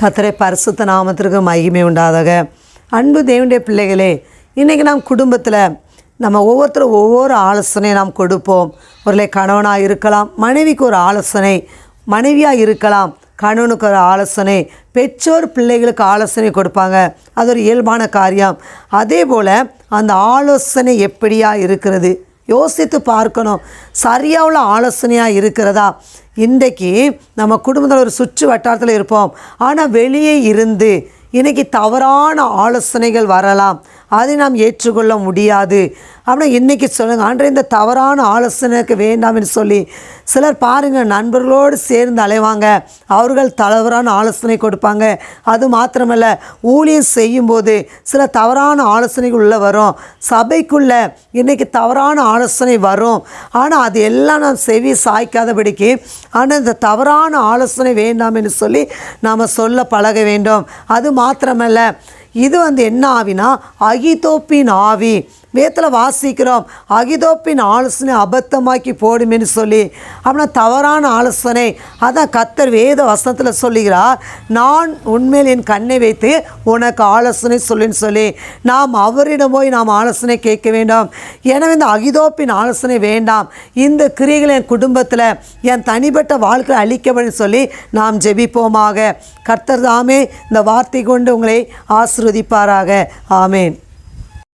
கத்தரை பரிசுத்த நாமத்திற்கு மகிமை உண்டாதாக. அன்பு தேவனுடைய பிள்ளைகளே இன்றைக்கி நாம் குடும்பத்தில் நம்ம ஒவ்வொருத்தரும் ஒவ்வொரு ஆலோசனையை நாம் கொடுப்போம். ஒருலை கணவனாக இருக்கலாம் மனைவிக்கு ஒரு ஆலோசனை மனைவியாக இருக்கலாம் கணவனுக்கு ஒரு ஆலோசனை பெற்றோர் பிள்ளைகளுக்கு ஆலோசனை கொடுப்பாங்க. அது ஒரு இயல்பான காரியம். அதே போல் அந்த ஆலோசனை எப்படியாக இருக்கிறது? யோசித்து பார்க்கணும். சரியாக உள்ள ஆலோசனையாக இருக்கிறதா? இன்றைக்கு நம்ம குடும்பத்தில் ஒரு சுற்று வட்டாரத்தில் இருப்போம். ஆனால் வெளியே இருந்து இன்றைக்கி தவறான ஆலோசனைகள் வரலாம். அதை நாம் ஏற்றுக்கொள்ள முடியாது. அப்படின்னா இன்றைக்கி சொல்லுங்கள் அன்றை இந்த தவறான ஆலோசனைக்கு வேண்டாம்னு சொல்லி சிலர் பாருங்கள் நண்பர்களோடு சேர்ந்து அலைவாங்க. அவர்கள் தவறான ஆலோசனை கொடுப்பாங்க. அது மாத்திரமல்ல ஊழியம் செய்யும்போது சில தவறான ஆலோசனைகள் உள்ளே வரும். சபைக்குள்ளே இன்றைக்கி தவறான ஆலோசனை வரும். ஆனால் அது எல்லாம் நாம் செவி சாய்க்காதபடிக்கு ஆனால் இந்த தவறான ஆலோசனை வேண்டாம் சொல்லி நாம் சொல்ல பழக வேண்டும். அது மாத்திரமல்ல இது வந்து என்ன ஆவினா அகிதோப்பின் ஆவி. வேத்தில் வாசிக்கிறோம். அகிதோப்பின் ஆலோசனை அபத்தமாக்கி போடுமேன்னு சொல்லி அப்படின்னா தவறான ஆலோசனை. அதான் கத்தர் வேத வசனத்தில் சொல்லுகிறார் நான் உண்மையில் என் கண்ணை வைத்து உனக்கு ஆலோசனை சொல்லுன்னு சொல்லி நாம் அவரிடம் போய் நாம் ஆலோசனை கேட்க வேண்டும். எனவே இந்த அகிதோப்பின் ஆலோசனை வேண்டாம். இந்த கிரிகள் என் குடும்பத்தில் என் தனிப்பட்ட வாழ்க்கை அழிக்கப்படும் சொல்லி நாம் ஜெபிப்போமாக. கர்த்தர் தாமே இந்த வார்த்தை கொண்டு உங்களை ஆசிர்வதிப்பாராக. ஆமேன்.